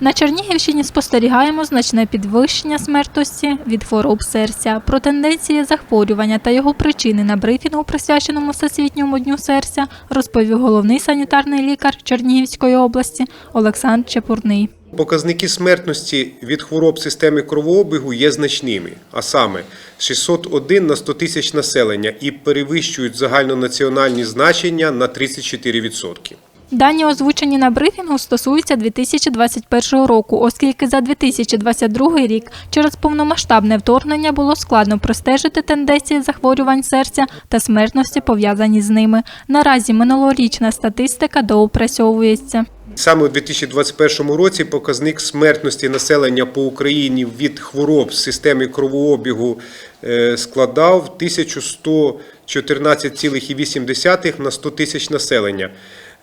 На Чернігівщині спостерігаємо значне підвищення смертності від хвороб серця. Про тенденції захворювання та його причини на брифінгу, присвяченому Всесвітньому дню серця, розповів головний санітарний лікар Чернігівської області Олександр Чепурний. Показники смертності від хвороб системи кровообігу є значними, а саме 601 на 100 тисяч населення і перевищують загальнонаціональні значення на 34%. Дані, озвучені на брифінгу, стосуються 2021 року, оскільки за 2022 рік через повномасштабне вторгнення було складно простежити тенденції захворювань серця та смертності, пов'язані з ними. Наразі минулорічна статистика доопрацьовується. Саме у 2021 році показник смертності населення по Україні від хвороб з системи кровообігу е, складав 1114,8 на 100 тисяч населення.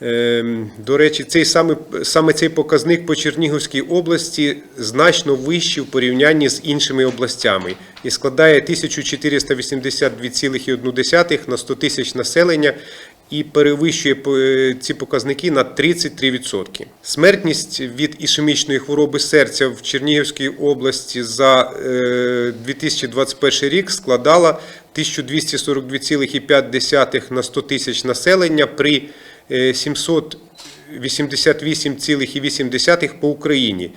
Ем, До речі, цей саме, саме цей показник по Чернігівській області значно вищий в порівнянні з іншими областями і складає 1482,1 на 100 тисяч населення і перевищує е, ці показники на 33%. Смертність від ішемічної хвороби серця в Чернігівській області за е, 2021 рік складала 1242,5 на 100 тисяч населення при е, 788,8 по Україні.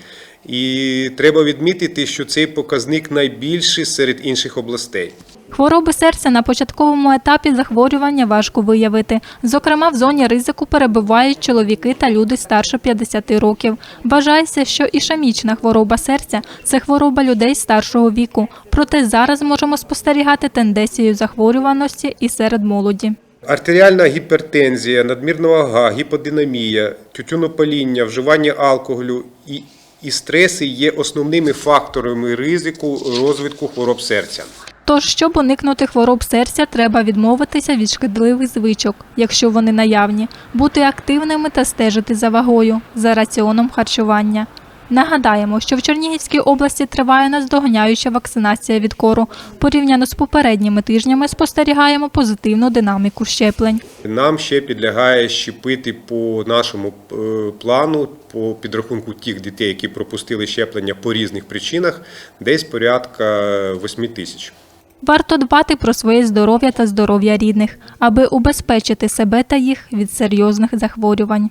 І треба відмітити, що цей показник найбільший серед інших областей. Хвороби серця на початковому етапі захворювання важко виявити. Зокрема, в зоні ризику перебувають чоловіки та люди старше 50 років. Вважається, що ішемічна хвороба серця це хвороба людей старшого віку. Проте зараз можемо спостерігати тенденцію захворюваності і серед молоді. Артеріальна гіпертензія, надмірна вага, гіподинамія, тютюнопаління, вживання алкоголю і, і стреси є основними факторами ризику розвитку хвороб серця. Тож, щоб уникнути хвороб серця, треба відмовитися від шкідливих звичок, якщо вони наявні, бути активними та стежити за вагою, за раціоном харчування. Нагадаємо, що в Чернігівській області триває наздоганяюча вакцинація від кору. Порівняно з попередніми тижнями спостерігаємо позитивну динаміку щеплень. Нам ще підлягає щепити по нашому е, плану, по підрахунку тих дітей, які пропустили щеплення по різних причинах, десь порядка 8 тисяч. Варто дбати про своє здоров'я та здоров'я рідних, аби убезпечити себе та їх від серйозних захворювань.